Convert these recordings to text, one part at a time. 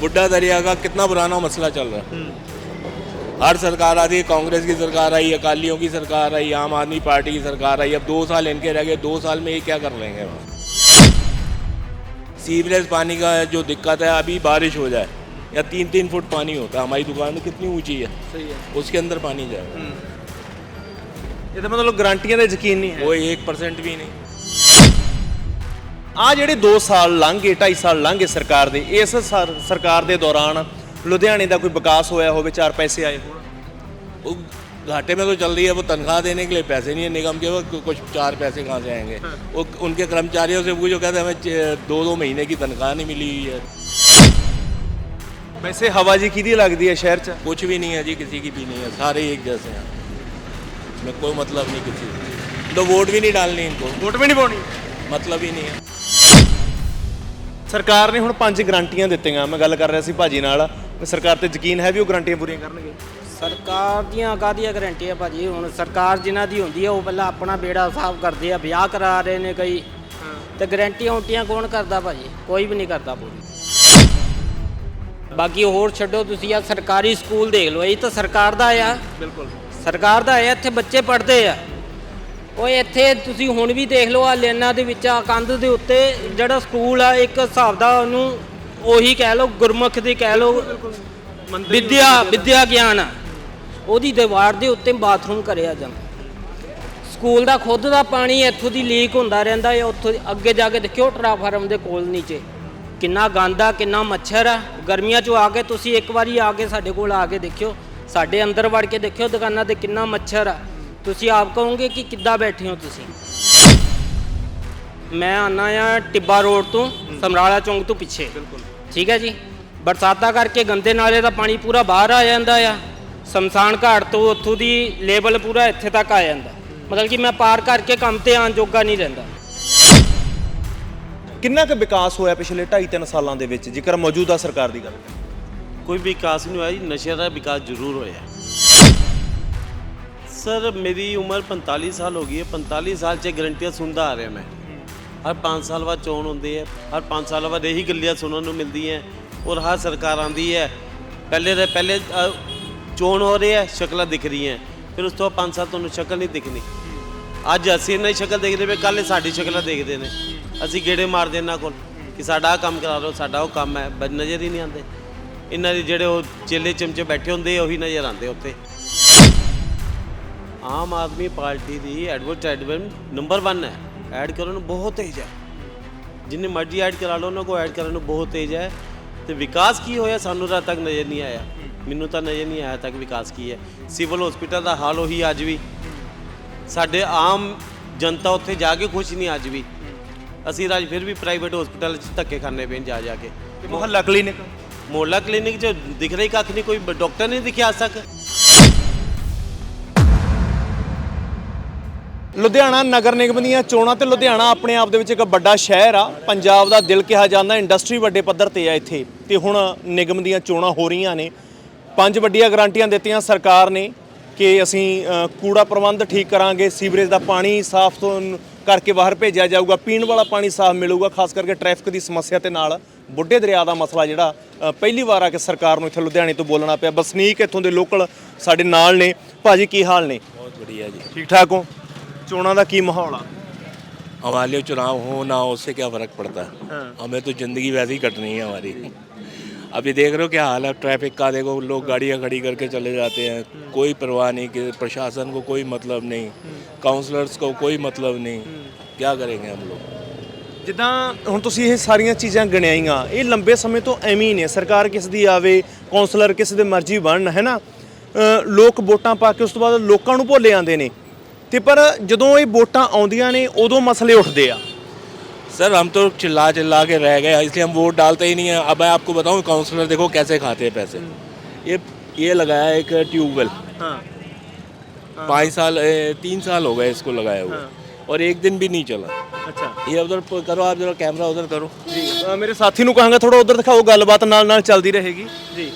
बुड्ढा दरिया का कितना पुराना मसला चल रहा है। हर सरकार आती है कांग्रेस की सरकार आई अकालियों की सरकार आई आम आदमी पार्टी की सरकार आई। अब दो साल इनके रह गए दो साल में ये क्या कर लेंगे वहाँ सीवरेज पानी का जो दिक्कत है अभी बारिश हो जाए या तीन तीन फुट पानी होता है हमारी दुकान में कितनी ऊँची है सही है। उसके अंदर पानी जाएगा। हम्म। ये तो मतलब गारंटियाँ तो यकीन नहीं है। वो एक परसेंट भी नहीं। ਆ ਜਿਹੜੇ 2 ਸਾਲ ਲੰਘੇ 2.5 ਸਾਲ ਲੰਘੇ ਸਰਕਾਰ ਦੇ ਇਸ ਸਰ- ਸਰਕਾਰ ਦੇ ਦੌਰਾਨ ਲੁਧਿਆਣੇ ਦਾ ਕੋਈ ਵਿਕਾਸ ਹੋਇਆ ਹੋਵੇ ਚਾਰ ਪੈਸੇ ਆਏ ਹੋਣ वो घाटे में तो चल रही है वो तनख्वाह देने के लिए पैसे नहीं है निगम के वो कुछ चार पैसे कहाँ से आएंगे वो उनके कर्मचारियों से पूछो कहते हैं हमें च- दो दो महीने की तनख्वाह नहीं मिली हुई है ਵੈਸੇ ਹਵਾ ਜੀ ਕਿਹਦੀ ਲੱਗਦੀ ਹੈ ਸ਼ਹਿਰ 'ਚ कुछ भी नहीं है जी किसी की भी नहीं है सारे एक जैसे हैं इसमें कोई मतलब नहीं किसी से तो वोट भी नहीं डालनी इनको ਵੋਟ ਵੀ ਨਹੀਂ ਪਾਉਣੀ मतलब ही नहीं है ਸਰਕਾਰ ਨੇ ਹੁਣ ਪੰਜ ਗਾਰੰਟੀਆਂ ਦਿੱਤੀਆਂ। ਮੈਂ ਗੱਲ ਕਰ ਰਿਹਾ ਸੀ ਭਾਜੀ ਨਾਲ। ਸਰਕਾਰ ਤੇ ਯਕੀਨ ਹੈ ਵੀ ਉਹ ਗਾਰੰਟੀਆਂ ਪੂਰੀਆਂ ਕਰਨਗੇ? ਸਰਕਾਰ ਦੀਆਂ ਕਾਹਦੀਆਂ ਗਰੰਟੀਆਂ ਭਾਜੀ? ਹੁਣ ਸਰਕਾਰ ਜਿਨ੍ਹਾਂ ਦੀ ਹੁੰਦੀ ਹੈ ਉਹ ਪਹਿਲਾਂ ਆਪਣਾ ਬੇੜਾ ਸਾਫ਼ ਕਰਦੇ ਆ ਵਿਆਹ ਕਰਾ ਰਹੇ ਨੇ ਕਈ। ਤੇ ਗਰੰਟੀਆਂ ਉਲਟੀਆਂ ਕੌਣ ਕਰਦਾ ਭਾਜੀ? ਕੋਈ ਵੀ ਨਹੀਂ ਕਰਦਾ ਪੂਰੀ। ਬਾਕੀ ਹੋਰ ਛੱਡੋ ਤੁਸੀਂ ਆ ਸਰਕਾਰੀ ਸਕੂਲ ਦੇਖ ਲਓ। ਇਹ ਤਾਂ ਸਰਕਾਰ ਦਾ ਆ। ਬਿਲਕੁਲ। ਸਰਕਾਰ ਦਾ ਹੈ ਇੱਥੇ ਬੱਚੇ ਪੜ੍ਹਦੇ ਆ। ਓਏ ਇੱਥੇ ਤੁਸੀਂ ਹੁਣ ਵੀ ਦੇਖ ਲਓ ਆ ਲੈਣਾ ਦੇ ਵਿੱਚ ਆ ਕੰਧ ਦੇ ਉੱਤੇ ਜਿਹੜਾ ਸਕੂਲ ਆ ਇੱਕ ਹਿਸਾਬ ਦਾ ਉਹਨੂੰ ਉਹੀ ਕਹਿ ਲਓ ਗੁਰਮੁਖ ਦੀ ਕਹਿ ਲਓ ਵਿਦਿਆ ਵਿਦਿਆ ਗਿਆਨ ਆ। ਉਹਦੀ ਦੀਵਾਰ ਦੇ ਉੱਤੇ ਬਾਥਰੂਮ ਕਰਿਆ ਜਾਂਦਾ ਸਕੂਲ ਦਾ ਖੁਦ ਦਾ ਪਾਣੀ ਇੱਥੋਂ ਦੀ ਲੀਕ ਹੁੰਦਾ ਰਹਿੰਦਾ ਹੈ ਉੱਥੋਂ ਅੱਗੇ ਜਾ ਕੇ ਦੇਖਿਓ ਟਰਾਫਾਰਮ ਦੇ ਕੋਲ ਨੀਚੇ। ਕਿੰਨਾ ਗੰਦਾ ਕਿੰਨਾ ਮੱਛਰ ਆ। ਗਰਮੀਆਂ 'ਚ ਆ ਕੇ ਤੁਸੀਂ ਇੱਕ ਵਾਰੀ ਆ ਕੇ ਸਾਡੇ ਕੋਲ ਆ ਕੇ ਦੇਖਿਓ ਸਾਡੇ ਅੰਦਰ ਵੜ ਕੇ ਦੇਖਿਓ ਦੁਕਾਨਾਂ ਤੇ ਕਿੰਨਾ ਮੱਛਰ ਆ। ਤੁਸੀਂ ਆਪ ਕਹੋਗੇ ਕਿ ਕਿੱਦਾਂ ਬੈਠੇ ਹੋ ਤੁਸੀਂ? ਮੈਂ ਆਨਾ ਆ ਟਿੱਬਾ ਰੋਡ ਤੋਂ ਸਮਰਾਲਾ ਚੌਂਕ ਤੋਂ ਪਿੱਛੇ। ਬਿਲਕੁਲ। ਠੀਕ ਹੈ ਜੀ? ਬਰਸਾਤਾਂ ਕਰਕੇ ਗੰਦੇ ਨਾਲੇ ਦਾ ਪਾਣੀ ਪੂਰਾ ਬਾਹਰ ਆ ਜਾਂਦਾ ਆ। ਸ਼ਮਸ਼ਾਨ ਘਾਟ ਤੋਂ ਉੱਥੋਂ ਦੀ ਲੈਵਲ ਪੂਰਾ ਇੱਥੇ ਤੱਕ ਆ ਜਾਂਦਾ। ਮਤਲਬ ਕਿ ਮੈਂ ਪਾਰ ਕਰਕੇ ਕੰਮ ਤੇ ਆਉਣ ਜੋਗਾ ਨਹੀਂ ਰਹਿੰਦਾ। ਕਿੰਨਾ ਕੁ ਵਿਕਾਸ ਹੋਇਆ ਪਿਛਲੇ 2.5-3 ਸਾਲਾਂ ਦੇ ਵਿੱਚ ਜੇਕਰ ਮੌਜੂਦਾ ਸਰਕਾਰ ਦੀ ਗੱਲ ਕਰੀਏ? ਕੋਈ ਵਿਕਾਸ ਨਹੀਂ ਹੋਇਆ ਜੀ ਨਸ਼ੇ ਦਾ ਵਿਕਾਸ ਜ਼ਰੂਰ ਹੋਇਆ। ਸਰ, ਮੇਰੀ ਉਮਰ 45 ਸਾਲ ਹੋ ਗਈ ਹੈ। 45 ਸਾਲ 'ਚ ਗਰੰਟੀਆਂ ਸੁਣਦਾ ਆ ਰਿਹਾ ਮੈਂ। ਹਰ 5 ਸਾਲ ਬਾਅਦ ਚੋਣ ਹੁੰਦੀ ਹੈ ਹਰ 5 ਸਾਲ ਬਾਅਦ ਇਹੀ ਗੱਲਾਂ ਸੁਣਨ ਨੂੰ ਮਿਲਦੀਆਂ। ਔਰ ਹਰ ਸਰਕਾਰ ਆਂਦੀ ਹੈ, ਪਹਿਲੇ ਦੇ ਪਹਿਲੇ ਚੋਣ ਹੋ ਰਹੀ ਹੈ, ਸ਼ਕਲਾਂ ਦਿਖ ਰਹੀਆਂ। ਫਿਰ ਉਸ ਤੋਂ 5 ਸਾਲ ਤੁਹਾਨੂੰ ਸ਼ਕਲ ਨਹੀਂ ਦਿਖਣੀ। ਅੱਜ ਅਸੀਂ ਇਹਨਾਂ ਦੀ ਸ਼ਕਲ ਦੇਖਦੇ ਪਏ ਕੱਲ ਸਾਡੀ ਸ਼ਕਲਾਂ ਦੇਖਦੇ ਨੇ। ਅਸੀਂ ਗੇੜੇ ਮਾਰਦੇ ਇਹਨਾਂ ਕੋਲ ਕਿ ਸਾਡਾ ਆਹ ਕੰਮ ਕਰਾ ਲਓ, ਸਾਡਾ ਉਹ ਕੰਮ ਹੈ। ਬਸ ਨਜ਼ਰ ਹੀ ਨਹੀਂ ਆਉਂਦੇ। ਇਹਨਾਂ ਦੇ ਜਿਹੜੇ ਉਹ ਚੇਲੇ ਚਮਚੇ ਬੈਠੇ ਹੁੰਦੇ ਉਹੀ ਨਜ਼ਰ ਆਉਂਦੇ ਉੱਥੇ। ਆਮ ਆਦਮੀ ਪਾਰਟੀ ਦੀ ਐਡਵਰਟਾਈਜ਼ਮੈਂਟ ਨੰਬਰ 1 ਹੈ। ਐਡ ਕਰਨ ਨੂੰ ਬਹੁਤ ਤੇਜ਼ ਹੈ। ਜਿੰਨੇ ਮਰਜ਼ੀ ਐਡ ਕਰਾ ਲਓ ਉਹਨਾਂ ਕੋ ਐਡ ਕਰਨ ਨੂੰ ਬਹੁਤ ਤੇਜ਼ ਹੈ। ਤੇ ਵਿਕਾਸ ਕੀ ਹੋਇਆ? ਸਾਨੂੰ ਰਾਤ ਤੱਕ ਨਜ਼ਰ ਨਹੀਂ ਆਇਆ। ਮੈਨੂੰ ਤਾਂ ਨਜ਼ਰ ਨਹੀਂ ਆਇਆ ਤੱਕ ਵਿਕਾਸ ਕੀ ਹੈ। ਸਿਵਲ ਹਸਪੀਟਲ ਦਾ ਹਾਲ ਉਹੀ ਅੱਜ ਵੀ। ਸਾਡੇ ਆਮ ਜਨਤਾ ਉੱਥੇ ਜਾ ਕੇ ਖੁਸ਼ ਨਹੀਂ ਅੱਜ ਵੀ। ਅਸੀਂ ਰਾਜ ਫਿਰ ਵੀ ਪ੍ਰਾਈਵੇਟ ਹਸਪੀਟਲ 'ਚ ਧੱਕੇ ਖਾਣੇ ਪੈਣ ਜਾ ਜਾ ਕੇ। ਤੇ ਮੁਹੱਲਾ ਕਲੀਨਿਕ ਮੋਹੱਲਾ ਕਲੀਨਿਕ 'ਚ ਦਿਖ ਰਹੀ ਕੱਖ ਨਹੀਂ। ਕੋਈ ਡਾਕਟਰ ਨਹੀਂ ਦਿਖਿਆ ਅੱਜ ਲੁਧਿਆਣਾ ਨਗਰ ਨਿਗਮ ਦੀਆਂ ਚੋਣਾਂ ਤੇ ਲੁਧਿਆਣਾ ਆਪਣੇ ਆਪ ਦੇ ਵਿੱਚ ਇੱਕ ਵੱਡਾ ਸ਼ਹਿਰ ਆ। ਪੰਜਾਬ ਦਾ ਦਿਲ ਕਿਹਾ ਜਾਂਦਾ ਇੰਡਸਟਰੀ ਵੱਡੇ ਪੱਧਰ ਤੇ ਆ ਇੱਥੇ। ਤੇ ਹੁਣ ਨਿਗਮ ਦੀਆਂ ਚੋਣਾਂ ਹੋ ਰਹੀਆਂ ਨੇ। ਪੰਜ ਵੱਡੀਆਂ ਗਰੰਟੀਆਂ ਦਿੱਤੀਆਂ ਸਰਕਾਰ ਨੇ ਕਿ ਅਸੀਂ ਕੂੜਾ ਪ੍ਰਬੰਧ ਠੀਕ ਕਰਾਂਗੇ ਸੀਵਰੇਜ ਦਾ ਪਾਣੀ ਸਾਫ਼ ਤੋਂ ਕਰਕੇ ਬਾਹਰ ਭੇਜਿਆ ਜਾਊਗਾ ਪੀਣ ਵਾਲਾ ਪਾਣੀ ਸਾਫ਼ ਮਿਲੂਗਾ ਖਾਸ ਕਰਕੇ ਟ੍ਰੈਫਿਕ ਦੀ ਸਮੱਸਿਆ ਤੇ ਨਾਲ ਬੁੱਢੇ ਦਰਿਆ ਦਾ ਮਸਲਾ ਜਿਹੜਾ ਪਹਿਲੀ ਵਾਰ ਆ ਕੇ ਸਰਕਾਰ ਨੂੰ ਇੱਥੇ ਲੁਧਿਆਣੇ ਤੋਂ ਬੋਲਣਾ ਪਿਆ। ਬਸਨੀਕ ਇੱਥੋਂ ਦੇ ਲੋਕਲ ਸਾਡੇ ਨਾਲ ਨੇ। ਭਾਜੀ ਕੀ ਹਾਲ ਨੇ? ਬਹੁਤ ਵਧੀਆ ਜੀ। ਠੀਕ ਠਾਕ ਹੋ? ਚੋਣਾਂ ਦਾ ਕੀ ਮਾਹੌਲ ਆ हमारे लिए चुनाव हो ना हो उससे क्या फर्क पड़ता है हमें तो जिंदगी वैसे ही कटनी है हमारी अभी देख रहे हो क्या हाल है ट्रैफिक का देखो लोग गाड़ियां खड़ी करके चले जाते हैं कोई परवाह नहीं कि प्रशासन को कोई मतलब नहीं काउंसलर्स को कोई मतलब नहीं क्या करेंगे हम लोग ਜਿੱਦਾਂ ਹੁਣ ਤੁਸੀਂ ਇਹ ਸਾਰੀਆਂ ਚੀਜ਼ਾਂ ਗਿਣਾਈਆਂ ਇਹ ਲੰਬੇ ਸਮੇਂ ਤੋਂ ਐਵੇਂ ਹੀ ਨੇ ਸਰਕਾਰ ਕਿਸ ਦੀ ਆਵੇ ਕਾਉਂਸਲਰ ਕਿਸ ਦੇ ਮਰਜ਼ੀ ਬਣਨ ਹੈ ਨਾ ਅ, ਲੋਕ ਵੋਟਾਂ ਪਾ ਕੇ ਉਸ ਤੋਂ ਬਾਅਦ ਲੋਕਾਂ ਨੂੰ ਭੁੱਲ ਜਾਂਦੇ ਨੇ ਤੇ ਪਰ ਜਦੋਂ ਇਹ ਵੋਟਾਂ ਆਉਂਦੀਆਂ ਨੇ ਉਦੋਂ ਮਸਲੇ ਉੱਠਦੇ ਆ सर हम तो चिल्ला चिल्ला के रह गए इसलिए हम वोट डालते ही नहीं है अब मैं आपको बताऊं काउंसलर देखो कैसे खाते हैं पैसे ये ये लगाया है एक ट्यूबवेल ਹਾਂ पाँच साल ए, तीन साल हो गए इसको लगाया हुआ और एक दिन भी नहीं चला ਅੱਛਾ ये उधर प- करो आप जरा कैमरा उधर करो ਜੀ ਅ, ਮੇਰੇ ਸਾਥੀ ਨੂੰ ਕਹਾਂਗਾ ਥੋੜਾ ਉਧਰ ਦਿਖਾਓ ਗੱਲਬਾਤ ਨਾਲ ਨਾਲ ਚੱਲਦੀ ਰਹੇਗੀ ਜੀ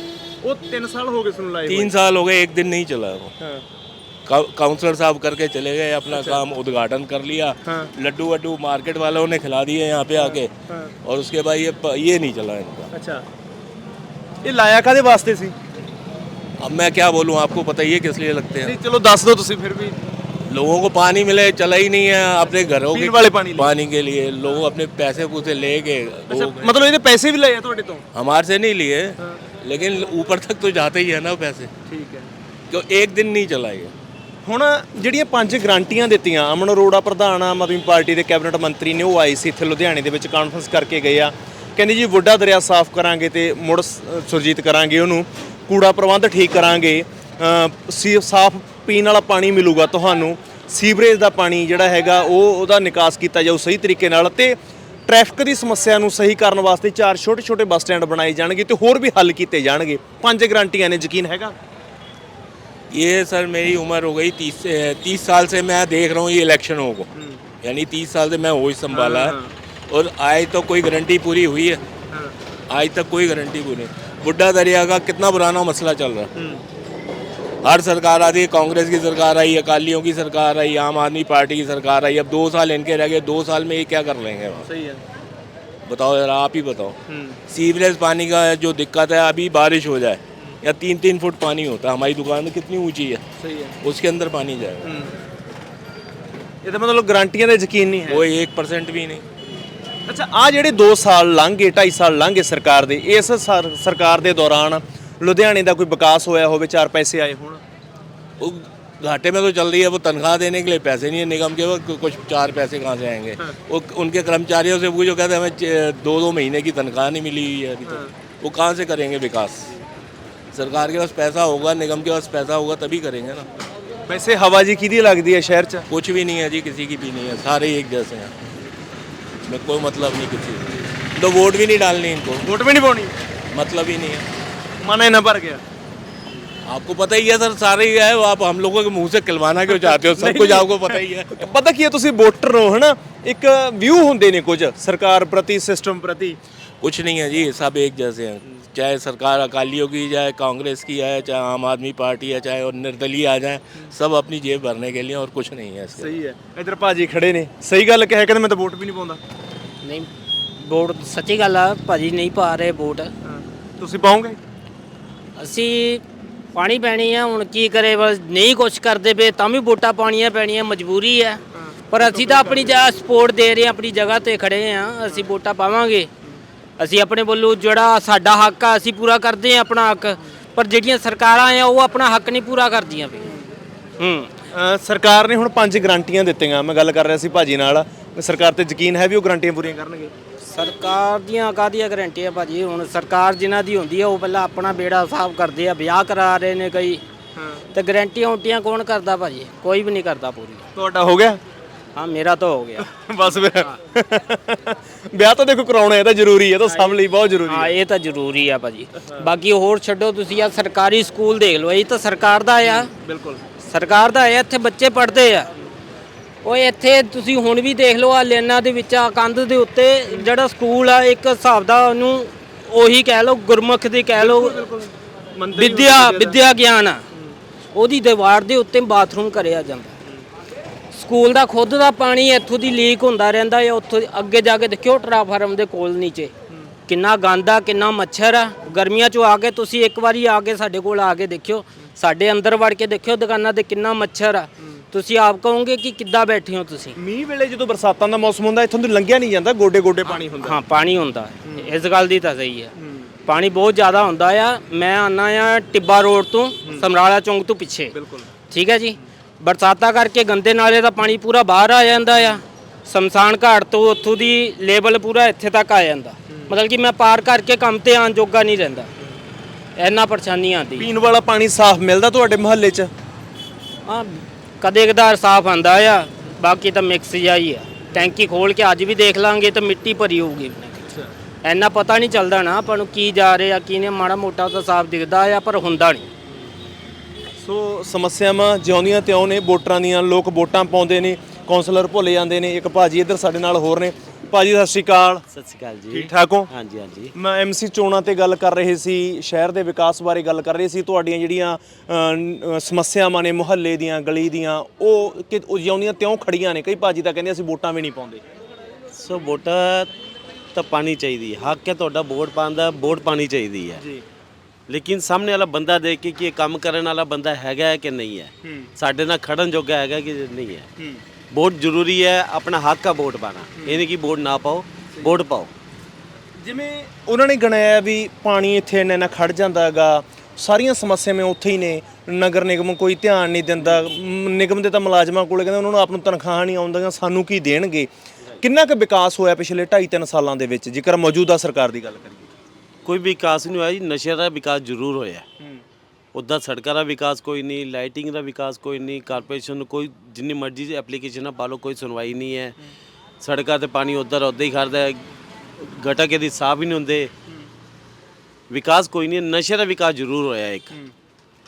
ਉਹ 3 ਸਾਲ ਹੋ ਗਏ ਸੁਣ ਲਾਏ तीन साल हो गए एक दिन नहीं चला वो ਹਾਂ काउ- काउंसलर साहब करके चले गए अपना काम उद्घाटन कर लिया हाँ। लड्डू वड्डू मार्केट वालों ने खिला दिए यहाँ पे आके और उसके बाद ये प- ये नहीं चला इनका ਅੱਛਾ ਇਹ ਲਾਇਆ ਕਾਦੇ ਵਾਸਤੇ ਸੀ अब मैं क्या बोलूँ आपको पता ही है किस लिए लगते हैं ਨਹੀਂ ਚਲੋ ਦੱਸ ਦਿਓ ਤੁਸੀਂ ਫਿਰ ਵੀ लोगों को पानी मिले चला ही नहीं है अपने घरों के पीने वाले पानी लिए। पानी के लिए लोग अपने पैसे पूसे ले गए ਅੱਛਾ ਮਤਲਬ ਇਹਦੇ ਪੈਸੇ ਵੀ ਲਏ ਆ ਤੁਹਾਡੇ ਤੋਂ हमारे से नहीं लिए लेकिन ऊपर तक तो जाते ही है ना पैसे ਠੀਕ ਹੈ क्यों एक दिन नहीं चला ये ਹੁਣ ਜਿਹੜੀਆਂ ਪੰਜ ਗਰੰਟੀਆਂ ਦਿੱਤੀਆਂ, ਅਮਨ ਅਰੋੜਾ ਪ੍ਰਧਾਨ, ਆਮ ਆਦਮੀ ਪਾਰਟੀ ਦੇ ਕੈਬਨਿਟ ਮੰਤਰੀ ਨੇ, ਉਹ ਆਏ ਸੀ ਇੱਥੇ ਲੁਧਿਆਣੇ ਦੇ ਵਿੱਚ ਕਾਨਫਰੰਸ ਕਰਕੇ ਗਏ ਆ। ਕਹਿੰਦੇ ਜੀ ਵੱਡਾ ਦਰਿਆ ਸਾਫ਼ ਕਰਾਂਗੇ ਤੇ ਮੁੜ ਸੁਰਜੀਤ ਕਰਾਂਗੇ ਉਹਨੂੰ। ਕੂੜਾ ਪ੍ਰਬੰਧ ਠੀਕ ਕਰਾਂਗੇ। ਸੀ, ਸਾਫ਼ ਪੀਣ ਵਾਲਾ ਪਾਣੀ ਮਿਲੂਗਾ ਤੁਹਾਨੂੰ। ਸੀਵਰੇਜ ਦਾ ਪਾਣੀ ਜਿਹੜਾ ਹੈਗਾ, ਉਹ, ਉਹਦਾ ਨਿਕਾਸ ਕੀਤਾ ਜਾਊ ਸਹੀ ਤਰੀਕੇ ਨਾਲ ਤੇ ਟ੍ਰੈਫਿਕ ਦੀ ਸਮੱਸਿਆ ਨੂੰ ਸਹੀ ਕਰਨ ਵਾਸਤੇ ਚਾਰ ਛੋਟੇ-ਛੋਟੇ ਬੱਸ ਸਟੈਂਡ ਬਣਾਏ ਜਾਣਗੇ ਤੇ ਹੋਰ ਵੀ ਹੱਲ ਕੀਤੇ ਜਾਣਗੇ। ਪੰਜ ਗਰੰਟੀਆਂ ਨੇ, ਯਕੀਨ ਹੈਗਾ? ये सर मेरी उम्र हो गई तीस तीस साल से मैं देख रहा हूँ ये इलेक्शनों को हम्म। यानी तीस साल से मैं वही संभाला। है और आज तो कोई गारंटी पूरी हुई है? आज तक कोई गारंटी पूरी बुढ़ा दरिया का कितना पुराना मसला चल रहा है। हम्म। हर सरकार आती है कांग्रेस की सरकार आई अकालियों की सरकार आई आम आदमी पार्टी की सरकार आई। अब दो साल इनके रह गए दो साल में ये क्या कर लेंगे सही है। बताओ यार आप ही बताओ। हम्म। सीवरेज पानी का जो दिक्कत है अभी बारिश हो जाए। या तीन तीन फुट पानी होता है हमारी दुकान कितनी ऊंची है ਸਹੀ ਹੈ उसके अंदर पानी जाएगा ਇਹਦਾ ਮਤਲਬ ਗਰੰਟੀਆਂ ਦਾ ਯਕੀਨ ਨਹੀਂ ਹੈ वो एक परसेंट भी नहीं ਅੱਛਾ ਆ ਜਿਹੜੇ 2 ਸਾਲ ਲੰਘੇ 2.5 ਸਾਲ ਲੰਘੇ ਸਰਕਾਰ ਦੇ ਇਸ ਸਰ- ਸਰਕਾਰ ਦੇ ਦੌਰਾਨ ਲੁਧਿਆਣੇ ਦਾ ਕੋਈ ਵਿਕਾਸ ਹੋਇਆ ਹੋਵੇ ਚਾਰ ਪੈਸੇ ਆਏ ਹੋਣ वो घाटे में तो चल रही है वो तनख्वाह देने के लिए पैसे नहीं है निगम के वो कुछ चार पैसे कहाँ से आएंगे वो उनके कर्मचारियों से पूछो कहते हैं हमें च- दो दो महीने की तनख्वाह नहीं मिली हुई है अभी तक वो कहाँ से करेंगे विकास सरकार के पास पैसा होगा निगम के पास पैसा होगा तभी करेंगे ना ਵੈਸੇ ਹਵਾ ਜੀ ਕਿਹਦੀ ਲੱਗਦੀ ਹੈ ਸ਼ਹਿਰ 'ਚ कुछ भी नहीं है जी किसी की भी नहीं है सारे एक जैसे हैं इसमें कोई मतलब नहीं किसी से तो वोट भी नहीं डालनी इनको ਵੋਟ ਵੀ ਨਹੀਂ ਪਾਉਣੀ मतलब ही नहीं है ਮਨ ਇਹਨਾਂ ਭਰ ਗਿਆ आपको पता ही है सर सारे ही है वो आप हम लोगों के मुंह से खिलवाना क्यों चाहते हो सब कुछ आपको पता ही है ਪਤਾ ਕੀ ਹੈ ਤੁਸੀਂ ਵੋਟਰ ਹੋ ਹਨਾ ਇੱਕ ਵਿਊ ਹੁੰਦੇ ਨੇ ਕੁਝ ਸਰਕਾਰ ਪ੍ਰਤੀ ਸਿਸਟਮ ਪ੍ਰਤੀ कुछ नहीं है जी सब एक जैसे हैं चाहे सरकार अकालियों की चाहे कांग्रेस की है चाहे आम आदमी पार्टी है चाहे और निर्दलीय आ जाए सब अपनी जेब भरने के लिए और कुछ नहीं है इसके ਸਹੀ ਹੈ ਇਧਰ ਭਾਜੀ ਖੜੇ ਨੇ ਸਹੀ ਗੱਲ ਕਹਿ ਕਹਿੰਦੇ ਮੈਂ ਤਾਂ ਵੋਟ ਵੀ ਨਹੀਂ ਪਾਉਂਦਾ ਨਹੀਂ ਵੋਟ ਸੱਚੀ ਗੱਲ ਆ ਭਾਜੀ ਨਹੀਂ ਪਾ ਰਹੇ ਵੋਟ ਤੁਸੀਂ ਪਾਉਂਗੇ ਅਸੀਂ ਪਾਣੀ ਪੈਣੀ ਆ ਹੁਣ ਕੀ ਕਰੇ ਬਸ ਨਹੀਂ ਕੁਛ ਕਰਦੇ ਪਏ ਤਾਂ ਵੀ ਵੋਟਾਂ ਪਾਣੀਆਂ ਪੈਣੀਆਂ ਮਜਬੂਰੀ ਹੈ ਪਰ ਅਸੀਂ ਤਾਂ ਆਪਣੀ ਜਗ੍ਹਾ ਸਪੋਰਟ ਦੇ ਰਹੇ ਹਾਂ ਆਪਣੀ ਜਗ੍ਹਾ ਤੇ ਖੜੇ ਆ ਅਸੀਂ ਵੋਟਾਂ ਪਾਵਾਂਗੇ ਅਸੀਂ ਆਪਣੇ ਵੱਲੋਂ ਜਿਹੜਾ ਸਾਡਾ ਹੱਕ ਆ ਅਸੀਂ ਪੂਰਾ ਕਰਦੇ ਆ ਆਪਣਾ ਹੱਕ ਪਰ ਜਿਹੜੀਆਂ ਸਰਕਾਰਾਂ ਆ ਉਹ ਆਪਣਾ ਹੱਕ ਨਹੀਂ ਪੂਰਾ ਕਰਦੀਆਂ ਪਈਆਂ। ਹੂੰ ਅ, ਸਰਕਾਰ ਨੇ ਹੁਣ ਪੰਜ ਗਰੰਟੀਆਂ ਦਿੱਤੀਆਂ ਮੈਂ ਗੱਲ ਕਰ ਰਿਹਾ ਸੀ ਭਾਜੀ ਨਾਲ ਸਰਕਾਰ ਤੇ ਯਕੀਨ ਹੈ ਵੀ ਉਹ ਗਰੰਟੀਆਂ ਪੂਰੀਆਂ ਕਰਨਗੇ? ਸਰਕਾਰ ਦੀਆਂ ਕਾਹਦੀਆਂ ਗਰੰਟੀਆਂ ਭਾਜੀ? ਹੁਣ ਸਰਕਾਰ ਜਿਨ੍ਹਾਂ ਦੀ ਹੁੰਦੀ ਆ ਉਹ ਪਹਿਲਾਂ ਆਪਣਾ ਬੇੜਾ ਸਾਫ਼ ਕਰਦੇ ਆ ਵਿਆਹ ਕਰਾ ਰਹੇ ਨੇ ਕਈ। ਤੇ ਗਰੰਟੀਆਂ ਉੰਟੀਆਂ ਕੌਣ ਕਰਦਾ ਭਾਜੀ? ਕੋਈ ਵੀ ਨਹੀਂ ਕਰਦਾ ਪੂਰੀ। ਤੁਹਾਡਾ ਹੋ ਗਿਆ? ਹਾਂ ਮੇਰਾ ਤਾਂ ਹੋ ਗਿਆ। ਬਸ ਫਿਰ। ਵਿਆਹ ਤਾਂ ਦੇਖੋ ਕਰਾਉਣਾ ਇਹ ਤਾਂ ਜ਼ਰੂਰੀ ਹੈ ਇਹ ਤਾਂ ਸਭ ਲਈ ਬਹੁਤ ਜ਼ਰੂਰੀ ਹਾਂ ਹੈ। ਇਹ ਤਾਂ ਜ਼ਰੂਰੀ ਆ ਭਾਜੀ। ਬਾਕੀ ਹੋਰ ਛੱਡੋ ਤੁਸੀਂ ਆ ਸਰਕਾਰੀ ਸਕੂਲ ਦੇਖ ਲਓ ਇਹ ਤਾਂ ਸਰਕਾਰ ਦਾ ਆ। ਬਿਲਕੁਲ। ਸਰਕਾਰ ਦਾ ਆ ਇੱਥੇ ਬੱਚੇ ਪੜ੍ਹਦੇ ਆ। ਓਏ ਇੱਥੇ ਤੁਸੀਂ ਹੁਣ ਵੀ ਦੇਖ ਲਓ ਆ ਲੈਣਾ ਦੇ ਵਿੱਚ ਆ ਕੰਧ ਦੇ ਉੱਤੇ ਜਿਹੜਾ ਸਕੂਲ ਆ ਇੱਕ ਹਿਸਾਬ ਦਾ ਉਹਨੂੰ ਉਹੀ ਕਹਿ ਲਓ ਗੁਰਮੁਖ ਦੀ ਕਹਿ ਲਓ ਵਿਦਿਆ ਵਿਦਿਆ ਗਿਆਨ ਆ। ਉਹਦੀ ਦੀਵਾਰ ਦੇ ਉੱਤੇ ਬਾਥਰੂਮ ਕਰਿਆ ਜਾਂਦਾ। ਸਕੂਲ ਦਾ ਖੁਦ ਦਾ ਪਾਣੀ ਇੱਥੋਂ ਦੀ ਲੀਕ ਹੁੰਦਾ ਰਹਿੰਦਾ ਹੈ ਉੱਥੋਂ ਅੱਗੇ ਜਾ ਕੇ ਦੇਖਿਓ ਟਰਾਫਾਰਮ ਦੇ ਕੋਲ ਨੀਚੇ। ਕਿੰਨਾ ਗੰਦਾ ਕਿੰਨਾ ਮੱਛਰ ਆ। ਗਰਮੀਆਂ 'ਚ ਆ ਕੇ ਤੁਸੀਂ ਇੱਕ ਵਾਰੀ ਆ ਕੇ ਸਾਡੇ ਕੋਲ ਆ ਕੇ ਦੇਖਿਓ। ਸਾਡੇ ਅੰਦਰ ਵੜ ਕੇ ਦੇਖਿਓ ਦੁਕਾਨਾਂ ਤੇ ਕਿੰਨਾ ਮੱਛਰ ਆ। ਤੁਸੀਂ ਆਪ ਕਹੋਗੇ ਕਿ ਕਿੱਦਾਂ ਬੈਠੇ ਹੋ ਤੁਸੀਂ? ਮੀਂਹ ਵੇਲੇ ਜਦੋਂ ਬਰਸਾਤਾਂ ਦਾ ਮੌਸਮ ਹੁੰਦਾ ਇੱਥੋਂ ਦੀ ਲੰਘਿਆ ਨਹੀਂ ਜਾਂਦਾ ਗੋਡੇ ਗੋਡੇ ਪਾਣੀ ਹੁੰਦਾ। ਹਾਂ ਪਾਣੀ ਹੁੰਦਾ। ਇਸ ਗੱਲ ਦੀ ਤਾਂ ਸਹੀ ਹੈ। ਪਾਣੀ ਬਹੁਤ ਜ਼ਿਆਦਾ ਹੁੰਦਾ ਆ। ਮੈਂ ਆਨਾ ਆ ਟਿੱਬਾ ਰੋਡ ਤੋਂ ਸਮਰਾਲਾ ਚੌਂਕ ਤੋਂ ਪਿੱਛੇ। ਬਿਲਕੁਲ। ਠੀਕ ਹੈ ਜੀ? ਬਰਸਾਤਾਂ ਕਰਕੇ ਗੰਦੇ ਨਾਲੇ ਦਾ ਪਾਣੀ ਪੂਰਾ ਬਾਹਰ ਆ ਜਾਂਦਾ ਆ। ਸ਼ਮਸ਼ਾਨ ਘਾਟ ਤੋਂ ਉੱਥੋਂ ਦੀ ਲੈਵਲ ਪੂਰਾ ਇੱਥੇ ਤੱਕ ਆ ਜਾਂਦਾ। ਮਤਲਬ ਕਿ ਮੈਂ ਪਾਰ ਕਰਕੇ ਕੰਮ ਤੇ ਆਉਣ ਜੋਗਾ ਨਹੀਂ ਰਹਿੰਦਾ। ਇੰਨਾ ਪਰੇਸ਼ਾਨੀ ਆਉਂਦੀ ਪੀਣ ਵਾਲਾ ਪਾਣੀ ਸਾਫ਼ ਮਿਲਦਾ ਤੁਹਾਡੇ ਮੁਹੱਲੇ 'ਚ? ਹਾਂ ਕਦੇ ਕਦਾਰ ਸਾਫ਼ ਆਂਦਾ ਆ। ਬਾਕੀ ਤਾਂ ਮਿਕਸ ਜਿਹਾ ਹੀ ਆ। ਟੈਂਕੀ ਖੋਲ ਕੇ ਅੱਜ ਵੀ ਦੇਖ ਲਾਂਗੇ ਤਾਂ ਮਿੱਟੀ ਭਰੀ ਹੋਊਗੀ। ਇੰਨਾ ਪਤਾ ਨਹੀਂ ਚੱਲਦਾ ਨਾ ਆਪਾਂ ਨੂੰ ਕੀ ਜਾ ਰਿਹਾ ਕੀ ਨਹੀਂ। ਮਾੜਾ ਮੋਟਾ ਤਾਂ ਸਾਫ਼ ਦਿਖਦਾ ਆ ਪਰ ਹੁੰਦਾ ਨਹੀਂ। ਸੋ ਸਮੱਸਿਆਵਾਂ ਜਿਉਂਦੀਆਂ ਤਿਉਂ ਨੇ ਵੋਟਰਾਂ ਦੀਆਂ ਲੋਕ ਵੋਟਾਂ ਪਾਉਂਦੇ ਨੇ ਕੌਂਸਲਰ ਭੁੱਲ ਜਾਂਦੇ ਨੇ ਇੱਕ ਭਾਜੀ ਇੱਧਰ ਸਾਡੇ ਨਾਲ ਹੋਰ ਨੇ। ਭਾਜੀ ਸਤਿ ਸ਼੍ਰੀ ਅਕਾਲ। ਸਤਿ ਸ਼੍ਰੀ ਅਕਾਲ ਜੀ। ਠੀਕ ਠਾਕ ਹੋ? ਹਾਂਜੀ ਹਾਂਜੀ। ਮੈਂ ਐਮਸੀ ਚੋਣਾਂ ਤੇ ਗੱਲ ਕਰ ਰਹੇ ਸੀ ਸ਼ਹਿਰ ਦੇ ਵਿਕਾਸ ਬਾਰੇ ਗੱਲ ਕਰ ਰਹੇ ਸੀ ਤੁਹਾਡੀਆਂ ਜਿਹੜੀਆਂ ਅ, ਸਮੱਸਿਆਵਾਂ ਨੇ ਮੁਹੱਲੇ ਦੀਆਂ ਗਲੀ ਦੀਆਂ ਉਹ ਕਿ ਉਹ ਜਿਉਂਦੀਆਂ ਤਿਉਂ ਖੜੀਆਂ ਨੇ। ਕਈ ਭਾਜੀ ਤਾਂ ਕਹਿੰਦੇ ਅਸੀਂ ਵੋਟਾਂ ਵੀ ਨਹੀਂ ਪਾਉਂਦੇ। ਸੋ ਵੋਟਾਂ ਤਾਂ ਪਾਣੀ ਚਾਹੀਦੀ ਹੈ। ਹੱਕ ਹੈ ਤੁਹਾਡਾ ਵੋਟ ਪਾਉਣ ਦਾ ਵੋਟ ਪਾਣੀ ਚਾਹੀਦੀ ਹੈ। ਜੀ। ਲੇਕਿਨ ਸਾਹਮਣੇ ਵਾਲਾ ਬੰਦਾ ਦੇਖ ਕੇ ਕਿ ਇਹ ਕੰਮ ਕਰਨ ਵਾਲਾ ਬੰਦਾ ਹੈਗਾ ਹੈ ਕਿ ਨਹੀਂ ਹੈ? ਸਾਡੇ ਨਾਲ ਖੜਨ ਜੋਗਾ ਹੈਗਾ ਕਿ ਨਹੀਂ ਹੈ? ਵੋਟ ਜ਼ਰੂਰੀ ਹੈ ਆਪਣਾ ਹੱਕ ਦਾ ਵੋਟ ਪਾਣਾ। ਇਹ ਨਹੀਂ ਕਿ ਵੋਟ ਨਾ ਪਾਓ ਵੋਟ ਪਾਓ। ਜਿਵੇਂ ਉਹਨਾਂ ਨੇ ਗਣਾਇਆ ਵੀ ਪਾਣੀ ਇੱਥੇ ਇੰਨਾ ਇੰਨਾ ਖੜ ਜਾਂਦਾ ਹੈਗਾ ਸਾਰੀਆਂ ਸਮੱਸਿਆਵਾਂ ਉੱਥੇ ਹੀ ਨੇ। ਨਗਰ ਨਿਗਮ ਕੋਈ ਧਿਆਨ ਨਹੀਂ ਦਿੰਦਾ। ਨਿਗਮ ਦੇ ਤਾਂ ਮੁਲਾਜ਼ਮਾਂ ਕੋਲੇ ਕਹਿੰਦੇ ਉਹਨਾਂ ਨੂੰ ਆਪ ਨੂੰ ਤਨਖਾਹਾਂ ਨਹੀਂ ਆਉਂਦੀਆਂ ਸਾਨੂੰ ਕੀ ਦੇਣਗੇ? ਕਿੰਨਾ ਕੁ ਵਿਕਾਸ ਹੋਇਆ ਪਿਛਲੇ 2.5 3 ਸਾਲਾਂ ਦੇ ਵਿੱਚ ਜੇਕਰ ਮੌਜੂਦਾ ਸਰਕਾਰ ਦੀ ਗੱਲ ਕਰੀਏ? ਕੋਈ ਵਿਕਾਸ ਨਹੀਂ ਹੋਇਆ ਜੀ ਨਸ਼ੇ ਦਾ ਵਿਕਾਸ ਜ਼ਰੂਰ ਹੋਇਆ। ਉੱਦਾਂ ਸੜਕਾਂ ਦਾ ਵਿਕਾਸ ਕੋਈ ਨਹੀਂ ਲਾਈਟਿੰਗ ਦਾ ਵਿਕਾਸ ਕੋਈ ਨਹੀਂ ਕਾਰਪੋਰੇਸ਼ਨ ਨੂੰ ਕੋਈ ਜਿੰਨੀ ਮਰਜ਼ੀ ਐਪਲੀਕੇਸ਼ਨਾਂ ਪਾ ਲਓ ਕੋਈ ਸੁਣਵਾਈ ਨਹੀਂ ਹੈ। ਸੜਕਾਂ ਤੇ ਪਾਣੀ ਉੱਧਰ ਉੱਦਾਂ ਹੀ ਖੜਦਾ ਹੈ ਗਟਕ ਇਹਦੀ ਸਾਫ਼ ਹੀ ਨਹੀਂ ਹੁੰਦੇ। ਵਿਕਾਸ ਕੋਈ ਨਹੀਂ ਨਸ਼ੇ ਦਾ ਵਿਕਾਸ ਜ਼ਰੂਰ ਹੋਇਆ ਇੱਕ।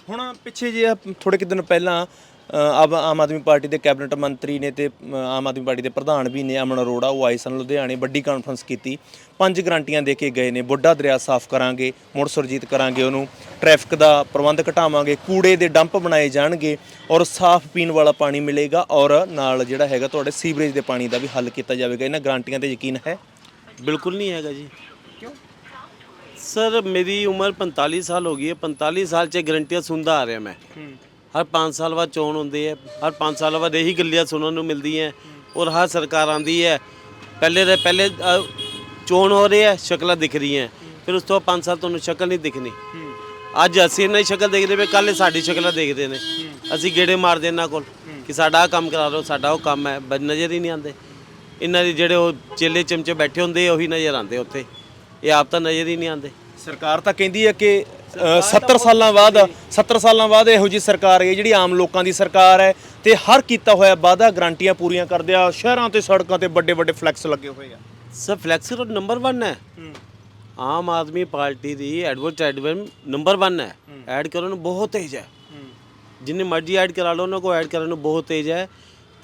ਹੁਣ ਪਿੱਛੇ ਜੇ ਥੋੜੇ ਕਿ ਦਿਨ ਪਹਿਲਾਂ ਅ, ਆਮ ਆਦਮੀ ਪਾਰਟੀ ਦੇ ਕੈਬਨਿਟ ਮੰਤਰੀ ਨੇ ਤੇ ਆਮ ਆਦਮੀ ਪਾਰਟੀ ਦੇ ਪ੍ਰਧਾਨ ਵੀ ਨੇ ਅਮਨ ਅਰੋੜਾ ਉਹ ਆਏ ਸਨ ਲੁਧਿਆਣੇ ਵੱਡੀ ਕਾਨਫਰੰਸ ਕੀਤੀ। ਪੰਜ ਗਰੰਟੀਆਂ ਦੇ ਕੇ ਗਏ ਨੇ ਬੁੱਢਾ ਦਰਿਆ ਸਾਫ਼ ਕਰਾਂਗੇ ਮੁੜ ਸੁਰਜੀਤ ਕਰਾਂਗੇ ਉਹਨੂੰ ਟ੍ਰੈਫਿਕ ਦਾ ਪ੍ਰਬੰਧ ਘਟਾਵਾਂਗੇ ਕੂੜੇ ਦੇ ਡੰਪ ਬਣਾਏ ਜਾਣਗੇ ਔਰ ਸਾਫ਼ ਪੀਣ ਵਾਲਾ ਪਾਣੀ ਮਿਲੇਗਾ ਔਰ ਨਾਲ ਜਿਹੜਾ ਹੈਗਾ ਤੁਹਾਡੇ ਸੀਵਰੇਜ ਦੇ ਪਾਣੀ ਦਾ ਵੀ ਹੱਲ ਕੀਤਾ ਜਾਵੇਗਾ। ਇਹਨਾਂ ਗਰੰਟੀਆਂ ਤੇ ਯਕੀਨ ਹੈ? ਬਿਲਕੁਲ ਨਹੀਂ ਹੈਗਾ ਜੀ। ਕਿਉਂ? ਸਰ ਮੇਰੀ ਉਮਰ 45 ਸਾਲ ਹੋ ਗਈ ਹੈ। 45 ਸਾਲ 'ਚ ਗਰੰਟੀਆਂ ਸੁਣਦਾ ਆ ਰਿਹਾ ਮੈਂ। ਹਰ 5 ਸਾਲ ਬਾਅਦ ਚੋਣ ਹੁੰਦੀ ਹੈ ਹਰ 5 ਸਾਲ ਬਾਅਦ ਇਹੀ ਗੱਲਾਂ ਸੁਣਨ ਨੂੰ ਮਿਲਦੀਆਂ ਔਰ ਹਰ ਸਰਕਾਰ ਆਂਦੀ ਹੈ। ਪਹਿਲੇ ਦੇ ਪਹਿਲੇ ਅ, ਚੋਣ ਹੋ ਰਹੀ ਹੈ ਸ਼ਕਲਾਂ ਦਿਖ ਰਹੀਆਂ ਫਿਰ ਉਸ ਤੋਂ 5 ਸਾਲ ਤੁਹਾਨੂੰ ਸ਼ਕਲ ਨਹੀਂ ਦਿਖਣੀ। ਅੱਜ ਅਸੀਂ ਇਹਨਾਂ ਦੀ ਸ਼ਕਲ ਦੇਖਦੇ ਪਏ ਕੱਲ ਸਾਡੀ ਸ਼ਕਲਾਂ ਦੇਖਦੇ ਨੇ। ਅਸੀਂ ਗੇੜੇ ਮਾਰਦੇ ਇਹਨਾਂ ਕੋਲ ਕਿ ਸਾਡਾ ਆਹ ਕੰਮ ਕਰਾ ਲਓ ਸਾਡਾ ਉਹ ਕੰਮ ਹੈ ਬਸ ਨਜ਼ਰ ਹੀ ਨਹੀਂ ਆਉਂਦੇ। ਇਹਨਾਂ ਦੇ ਜਿਹੜੇ ਉਹ ਚੇਲੇ ਚਮਚੇ ਬੈਠੇ ਹੁੰਦੇ ਉਹੀ ਨਜ਼ਰ ਆਉਂਦੇ ਉੱਥੇ। ਇਹ ਆਪ ਤਾਂ ਨਜ਼ਰ ਹੀ ਨਹੀਂ ਆਉਂਦੇ। ਸਰਕਾਰ ਤਾਂ ਕਹਿੰਦੀ ਹੈ ਕਿ 70 ਸਾਲਾਂ ਬਾਅਦ 70 ਸਾਲਾਂ ਬਾਅਦ ਇਹੋ ਜੀ ਸਰਕਾਰ ਹੈ ਜਿਹੜੀ ਆਮ ਲੋਕਾਂ ਦੀ ਸਰਕਾਰ ਹੈ ਤੇ ਹਰ ਕੀਤਾ ਹੋਇਆ ਵਾਅਦਾ ਗਰੰਟੀਆਂ ਪੂਰੀਆਂ ਕਰਦੇ ਆ ਸ਼ਹਿਰਾਂ ਤੇ ਸੜਕਾਂ ਤੇ ਵੱਡੇ ਵੱਡੇ ਫਲੈਕਸ ਲੱਗੇ ਹੋਏ ਆ। ਸਰ ਫਲੈਕਸਰ ਨੰਬਰ 1 ਹੈ। ਆਮ ਆਦਮੀ ਪਾਰਟੀ ਦੀ ਐਡਵਰਟਾਈਜ਼ਮੈਂਟ ਨੰਬਰ 1 ਹੈ। ਐਡ ਕਰਨ ਨੂੰ ਬਹੁਤ ਤੇਜ਼ ਹੈ। ਜਿੰਨੇ ਮਰਜ਼ੀ ਐਡ ਕਰਾ ਲਓ ਉਹਨਾਂ ਕੋ ਐਡ ਕਰਨ ਨੂੰ ਬਹੁਤ ਤੇਜ਼ ਹੈ।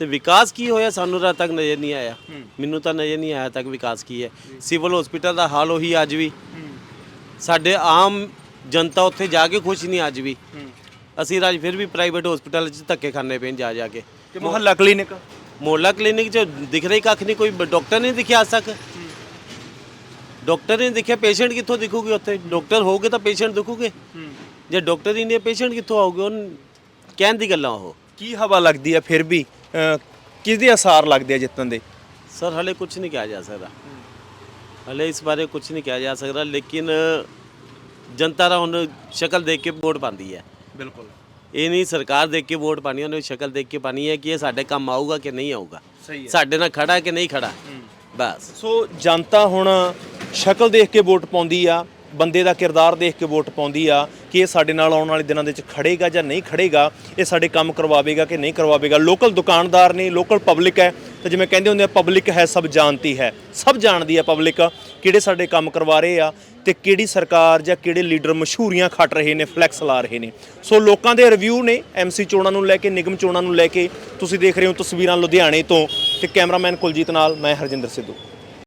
ਤੇ ਵਿਕਾਸ ਕੀ ਹੋਇਆ ਸਾਨੂੰ ਰਾਤ ਤੱਕ ਨਜ਼ਰ ਨਹੀਂ ਆਇਆ। ਮੈਨੂੰ ਤਾਂ ਨਜ਼ਰ ਨਹੀਂ ਆਇਆ ਤੱਕ ਵਿਕਾਸ ਕੀ ਹੈ। ਸਿਵਲ ਹਸਪੀਟਲ ਦਾ ਹਾਲ ਉਹੀ ਅੱਜ ਵੀ। ਸਾਡੇ ਆਮ ਜਨਤਾ ਉੱਥੇ ਜਾ ਕੇ ਖੁਸ਼ ਨਹੀਂ ਅੱਜ ਵੀ। ਅਸੀਂ ਰਾਜ ਫਿਰ ਵੀ ਪ੍ਰਾਈਵੇਟ ਹਸਪੀਟਲ 'ਚ ਧੱਕੇ ਖਾਣੇ ਪੈਣ ਜਾ ਜਾ ਕੇ। ਤੇ ਮੁਹੱਲਾ ਕਲੀਨਿਕ ਮੋਹੱਲਾ ਕਲੀਨਿਕ 'ਚ ਦਿਖ ਰਹੀ ਕੱਖ ਨਹੀਂ ਕੋਈ ਡਾਕਟਰ ਨਹੀਂ ਦਿਖਿਆ ਤੱਕ। ਡਾਕਟਰ ਨਹੀਂ ਦਿਖਿਆ ਪੇਸ਼ੈਂਟ ਕਿੱਥੋਂ ਦਿਖੂਗੇ ਉੱਥੇ? ਡਾਕਟਰ ਹੋਊਗੇ ਤਾਂ ਪੇਸ਼ੈਂਟ ਦਿਖੂਗੇ। ਜੇ ਡਾਕਟਰ ਹੀ ਨਹੀਂ ਪੇਸ਼ੈਂਟ ਕਿੱਥੋਂ ਆਊਗੇ? ਉਹ ਕਹਿਣ ਦੀ ਗੱਲਾਂ ਉਹ। ਕੀ ਹਵਾ ਲੱਗਦੀ ਹੈ ਫਿਰ ਵੀ? ਅ, ਕਿਹਦੇ ਅਸਾਰ ਲੱਗਦੇ ਆ ਜਿੱਤਣ ਦੇ? ਸਰ ਹਲੇ ਕੁਝ ਨਹੀਂ ਕਿਹਾ ਜਾ ਸਕਦਾ। ਹਲੇ ਇਸ ਬਾਰੇ ਕੁਝ ਨਹੀਂ ਕਿਹਾ ਜਾ ਸਕਦਾ ਲੇਕਿਨ ਜਨਤਾ ਦਾ ਹੁਣ ਸ਼ਕਲ ਦੇਖ ਕੇ ਵੋਟ ਪਾਉਂਦੀ ਹੈ। ਬਿਲਕੁਲ। ਇਹ ਨਹੀਂ ਸਰਕਾਰ ਦੇਖ ਕੇ ਵੋਟ ਪਾਣੀ ਉਹਨੇ ਸ਼ਕਲ ਦੇਖ ਕੇ ਪਾਣੀ ਹੈ ਕਿ ਇਹ ਸਾਡੇ ਕੰਮ ਆਊਗਾ ਕਿ ਨਹੀਂ ਆਊਗਾ। ਸਹੀ ਹੈ। ਸਾਡੇ ਨਾਲ ਖੜਾ ਕਿ ਨਹੀਂ ਖੜਾ ਬਸ। ਸੋ ਜਨਤਾ ਹੁਣ ਸ਼ਕਲ ਦੇਖ ਕੇ ਵੋਟ ਪਾਉਂਦੀ ਆ ਬੰਦੇ ਦਾ ਕਿਰਦਾਰ ਦੇਖ ਕੇ ਵੋਟ ਪਾਉਂਦੀ ਆ ਕਿ ਇਹ ਸਾਡੇ ਨਾਲ ਆਉਣ ਵਾਲੇ ਦਿਨਾਂ ਦੇ ਵਿੱਚ ਖੜੇਗਾ ਜਾਂ ਨਹੀਂ ਖੜੇਗਾ ਇਹ ਸਾਡੇ ਕੰਮ ਕਰਵਾਵੇਗਾ ਕਿ ਨਹੀਂ ਕਰਵਾਵੇਗਾ। ਲੋਕਲ ਦੁਕਾਨਦਾਰ ਨੇ ਲੋਕਲ ਪਬਲਿਕ ਹੈ ਤੇ ਜਿਵੇਂ ਕਹਿੰਦੇ ਹੁੰਦੇ ਆ ਪਬਲਿਕ ਹੈ ਸਭ ਜਾਣਦੀ ਹੈ। ਸਭ ਜਾਣਦੀ ਹੈ ਪਬਲਿਕ ਕਿਹੜੇ ਸਾਡੇ ਕੰਮ ਕਰਵਾ ਰਹੇ ਆ ਤੇ ਕਿਹੜੀ ਸਰਕਾਰ ਜਾਂ ਕਿਹੜੇ ਲੀਡਰ ਮਸ਼ਹੂਰੀਆਂ ਖੱਟ ਰਹੇ ਨੇ ਫਲੈਕਸ ਲਾ ਰਹੇ ਨੇ। ਸੋ ਲੋਕਾਂ ਦੇ ਰਿਵਿਊ ਨੇ ਐਮਸੀ ਚੋਣਾਂ ਨੂੰ ਲੈ ਕੇ, ਨਿਗਮ ਚੋਣਾਂ ਨੂੰ ਲੈ ਕੇ। ਤੁਸੀਂ ਦੇਖ ਰਹੇ ਹੋ ਤਸਵੀਰਾਂ ਲੁਧਿਆਣੇ ਤੋਂ ਤੇ ਕੈਮਰਾਮੈਨ ਕੁਲਜੀਤ ਨਾਲ ਮੈਂ ਹਰਜਿੰਦਰ ਸਿੱਧੂ।